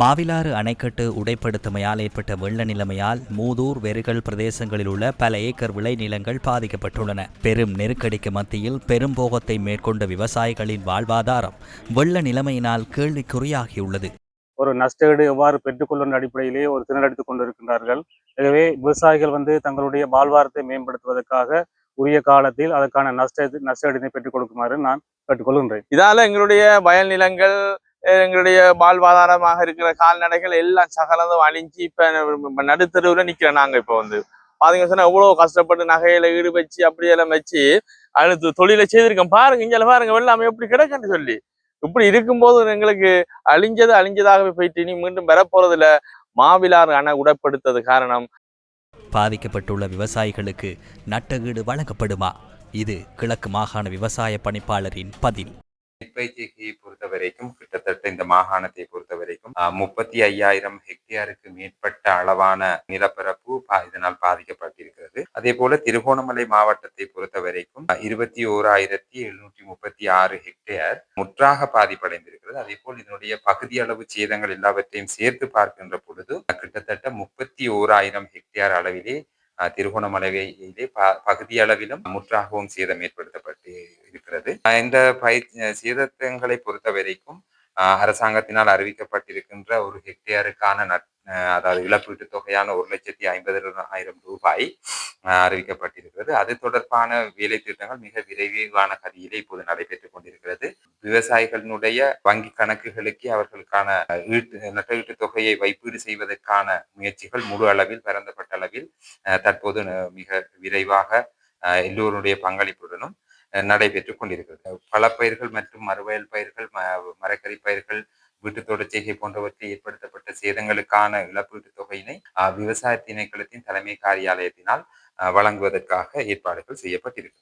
மாவிலாறு அணைக்கட்டு உடைப்படுத்தமையால் ஏற்பட்ட வெள்ள நிலைமையால் மூதூர் வெறுகல் பிரதேசங்களில் உள்ள பல ஏக்கர் விளைநிலங்கள் பாதிக்கப்பட்டுள்ளன. பெரும் நெருக்கடிக்கு மத்தியில் பெரும் போகத்தை மேற்கொண்ட விவசாயிகளின் வாழ்வாதாரம் வெள்ள நிலைமையினால் கேள்விக்குறியாகியுள்ளது. ஒரு நஷ்டஈடு எவ்வாறு பெற்றுக்கொள்ளும் அடிப்படையிலே ஒரு திணறடித்துக் கொண்டிருக்கின்றார்கள். எனவே விவசாயிகள் வந்து தங்களுடைய வாழ்வாரத்தை மேம்படுத்துவதற்காக உரிய காலத்தில் அதற்கான நஷ்ட நஷ்டஈடினை பெற்றுக் கொடுக்குமாறு நான் கேட்டுக்கொள்கின்றேன். இதால எங்களுடைய வயல் நிலங்கள் எங்களுடைய வாழ்வாதாரமாக இருக்கிற கால்நடைகள் எல்லாம் சகலதும் அழிஞ்சு இப்போ நடுத்தருவில் நிற்கிறோம் நாங்கள் இப்போ வந்து. பாத்தீங்க சொன்னால் எவ்வளோ கஷ்டப்பட்டு நகையில ஈடு வச்சு அப்படியெல்லாம் வச்சு அடுத்து தொழிலை செய்திருக்கோம். பாருங்க இங்கே பாருங்க வெள்ளாமை எப்படி கிடக்குன்னு சொல்லி. இப்படி இருக்கும்போது எங்களுக்கு அழிஞ்சது அழிஞ்சதாகவே போயிட்டு இனி மீண்டும் வரப்போறதுல மாவிலாறு அணை உடப்படுத்தது காரணம். பாதிக்கப்பட்டுள்ள விவசாயிகளுக்கு நட்டகீடு வழங்கப்படுமா? இது கிழக்கு மாகாண விவசாய பணிப்பாளரின் பதில். நெற்பயிற்சியை பொறுத்த வரைக்கும் கிட்டத்தட்ட இந்த மாகாணத்தை பொறுத்த வரைக்கும் முப்பத்தி ஐயாயிரம் ஹெக்டேருக்கு மேற்பட்ட அளவான நிலப்பரப்பு பா- இதனால் பாதிக்கப்பட்டிருக்கிறது. அதே போல திருகோணமலை மாவட்டத்தை பொறுத்த வரைக்கும் இருபத்தி ஓராயிரத்தி எழுநூற்றி முப்பத்தி ஆறு ஹெக்டேர் முற்றாக பாதிப்படைந்திருக்கிறது. அதே போல் இதனுடைய பகுதி அளவு சேதங்கள் எல்லாவற்றையும் சேர்த்து பார்க்கின்ற பொழுது கிட்டத்தட்ட முப்பத்தி ஓராயிரம் ஹெக்டேர் அளவிலே திருகோணமலையிலே பகுதி அளவிலும் முற்றாகவும் சேதம் ஏற்படுத்த இருக்கிறது. இந்த பயிர் சேதங்களை பொறுத்த வரைக்கும் அரசாங்கத்தினால் அறிவிக்கப்பட்டிருக்கின்ற ஒரு ஹெக்டேருக்கான நட் அதாவது இழப்பீட்டு தொகையான ஒரு லட்சத்தி ஐம்பது ஆயிரம் ரூபாய் அறிவிக்கப்பட்டிருக்கிறது. அது தொடர்பான வேலை திட்டங்கள் மிக விரைவான கதியிலே இப்போது நடைபெற்றுக் கொண்டிருக்கிறது. விவசாயிகளினுடைய வங்கி கணக்குகளுக்கே அவர்களுக்கான அஹ், ஈட்டு தொகையை வைப்பீடு செய்வதற்கான முயற்சிகள் முழு அளவில் பரந்தப்பட்ட அளவில் அஹ், தற்போது மிக விரைவாக எல்லோருடைய பங்களிப்புடனும் அஹ், நடைபெற்றுக் கொண்டிருக்கிறது. பலப்பயிர்கள் மற்றும் மறுவயல் பயிர்கள் மரக்கறி பயிர்கள் வீட்டு செய்கை போன்றவற்றில் ஏற்படுத்தப்பட்ட சேதங்களுக்கான இழப்பீட்டுத் தொகையினை விவசாய திணைக்களத்தின் தலைமை காரியாலயத்தினால் அஹ், வழங்குவதற்காக ஏற்பாடுகள் செய்யப்பட்டிருக்கு